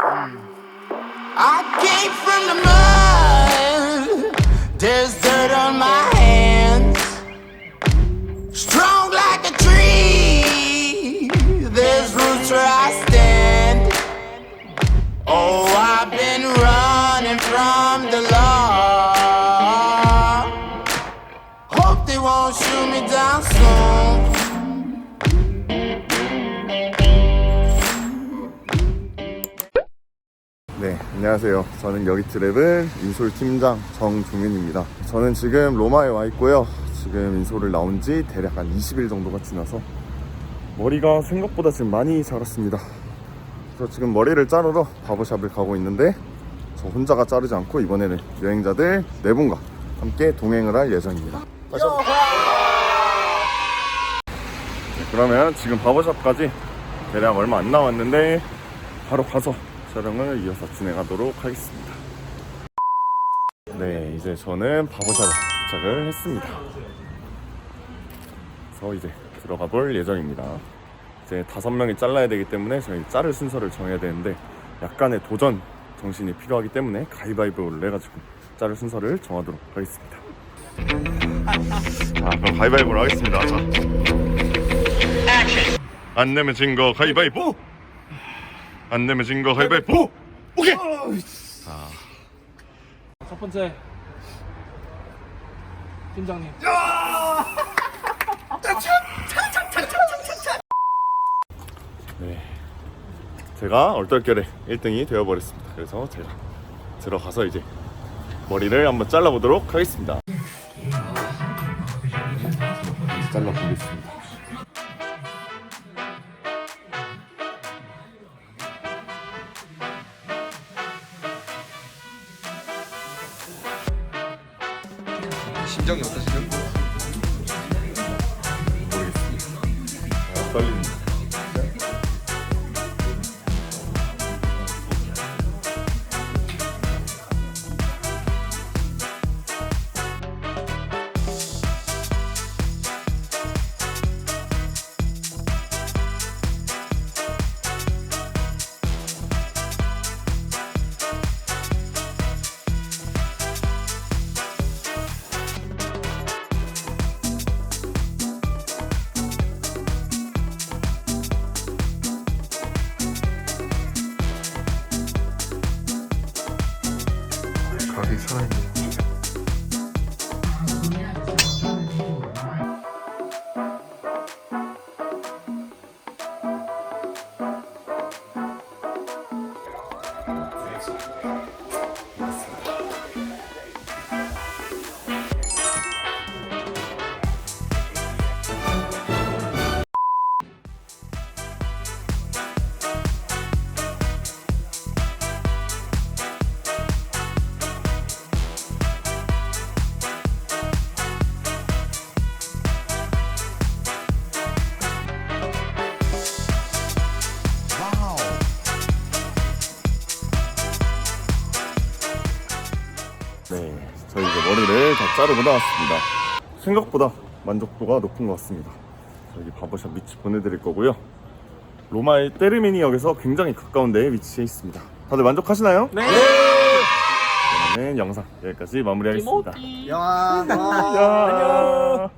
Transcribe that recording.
Mm. I came from the mud. There's dirt on my hands. Strong like a tree. There's roots where I stand. Oh, I've been running from the. 안녕하세요. 저는 여기 트랩은 인솔 팀장 정종윤입니다. 저는 지금 로마에 와 있고요. 지금 인솔을 나온 지 대략 한 20일 정도가 지나서 머리가 생각보다 지금 많이 자랐습니다. 그래서 지금 머리를 자르러 바버샵을 가고 있는데 저 혼자가 자르지 않고 이번에는 여행자들 네 분과 함께 동행을 할 예정입니다. 네, 그러면 지금 바버샵까지 대략 얼마 안 남았는데 바로 가서 촬영을 이어서 진행하도록 하겠습니다. 네, 이제 저는 바보샵에 도착을 했습니다. 그래서 이제 들어가 볼 예정입니다. 이제 다섯 명이 잘라야 되기 때문에 저희 자를 순서를 정해야 되는데 약간의 도전 정신이 필요하기 때문에 가위바위보를 해가지고 자를 순서를 정하도록 하겠습니다. 자, 그럼 가위바위보를 하겠습니다. 자. 안 내면 진 거 가위바위보! 안 내면 진거 가위바위보! 오케이! 첫 번째 팀장님 네. 제가 얼떨결에 1등이 되어버렸습니다. 그래서 제가 들어가서 이제 머리를 한번 잘라보도록 하겠습니다. 잘라보겠습니다. 심정이 어떠시죠? 모르겠습니다. 아, 떨립니다. 각이 네, 저희 이제 머리를 다 자르고 나왔습니다. 생각보다 만족도가 높은 것 같습니다. 여기 바버샵 위치 보내드릴 거고요. 로마의 테르미니역에서 굉장히 가까운 데에 위치해 있습니다. 다들 만족하시나요? 네! 그러면 영상 여기까지 마무리하겠습니다. 영아. 야.